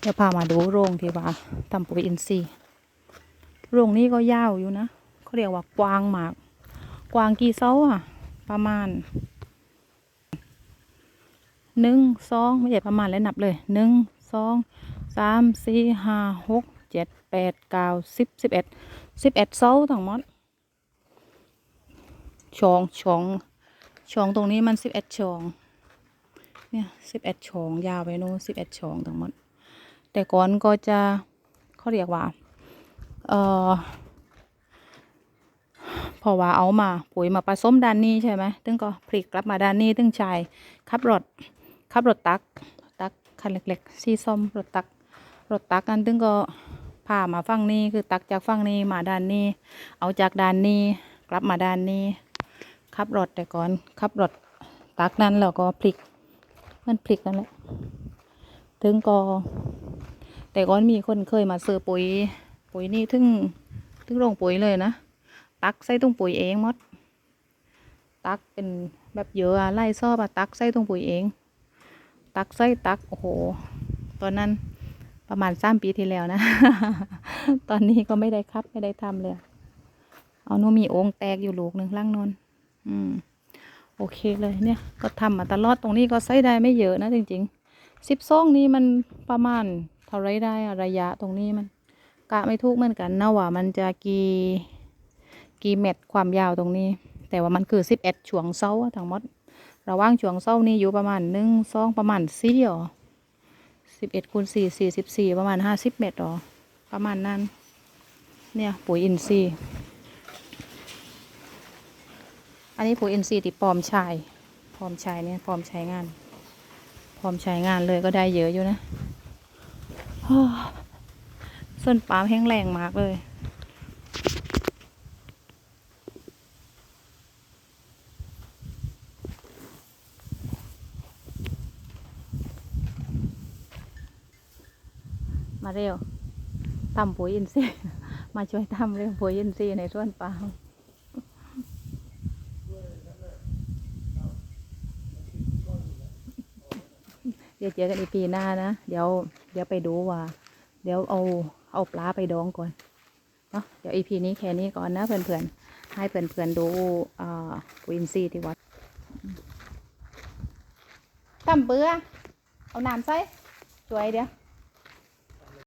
เดี๋ยวพามาดูโรงที่ว่าทำปุ๋ยอินทรีย์โรงนี้ก็ยาวอยู่นะเขาเรียกว่ากว้างมาก กว้างกี่เซาอะประมาณหนึ่งสองไม่ใช่ประมาณแล้วนับเลยหนึ่งสองสามสี่ห้าหกเจ็ดแปดเก้าสิบสิบเอ็ดสิบเอ็ดเซาทั้งหมดช่องช่องช่องตรงนี้มันสิบเอ็ดช่องเนี่ยสิบเอ็ดช่องยาวไปโน้สิบเอ็ดช่องทั้งหมด แต่ก่อนก็จะเขาเรียกว่า เอ่อพอว่าเอามาปุ๋ยมาผสมด้านนี้ใช่ไหมตึงก็พลิกกลับมาด้านนี้ตึงชายขับรถขับรถตัก ตักคันเล็กๆสีส้มรถตัก รถตักกันตึงก็พามาฝั่งนี้คือตักจากฝั่งนี้มาด้านนี้ เอาจากด้านนี้กลับมาด้านนี้ขับรถแต่ก่อนขับรถตักนั้นแล้วก็พลิก มันพลิกนั่นแหละถึงก็ แต่ก่อนมีคนเคยมาซื้อปุ๋ย ปุ๋ยนี่ถึงถึงโรงปุ๋ยเลยนะ ตักใส่ตุ้งปุ๋ยเองมด ตักเป็นแบบเยอะอะไล่ซอบอะตักใส่ตุ้งปุ๋ยเอง ตักใส่ตักโอ้โห ตอนนั้นประมาณสามปีที่แล้วนะ ตอนนี้ก็ไม่ได้ครับไม่ได้ทำเลย เอาโนมีโอ่งแตกอยู่ลูกหนึ่งล่างนนอืม โอเคเลยเนี่ย ก็ทำมาตลอดตรงนี้ก็ใส่ได้ไม่เยอะนะจริงๆสิบซองนี้มันประมาณ เท่าไรได้ระยะตรงนี้มัน กะไม่ถูกเหมือนกันนะว่ามันจะกี่กี่เม็ดความยาวตรงนี้ แต่ว่ามันคือสิบเอ็ดช่วงเสาทั้งหมดระหว่างช่วงเสานี้อยู่ประมาณหนึ่งสองประมาณสี่หรอสิบเอ็ดคูณสี่สี่สิบสี่ประมาณห้าสิบเมตรหรอประมาณนั้น เนี่ยปุ๋ยอินทรีย์อันนี้ปุ๋ยอินทรีย์ที่ปลอมชายปลอมชายเนี่ยปลอมใช้งานปลอมใช้งานเลยก็ได้เยอะอยู่นะ ส้นปาล์มแห้งแรงมากเลย มาเร็วทำปุ๋ยอินทรีย์มาช่วยทำเรื่องปุ๋ยอินทรีย์ในสวนปาล์มเดี๋ยวเจอกันอีปีหน้านะ เดี๋ยว เดี๋ยวไปดูว่า เดี๋ยวเอาเอาปลาไปดองก่อนเนาะเดี๋ยวอีพีนี้แค่นี้ก่อนนะเพื่อนๆ ให้เพื่อนๆดูอ่าปุ๋ยอินทรีย์ที่วัดตั้มเบื่อเอาน้ำใส่ช่วยเดี๋ยว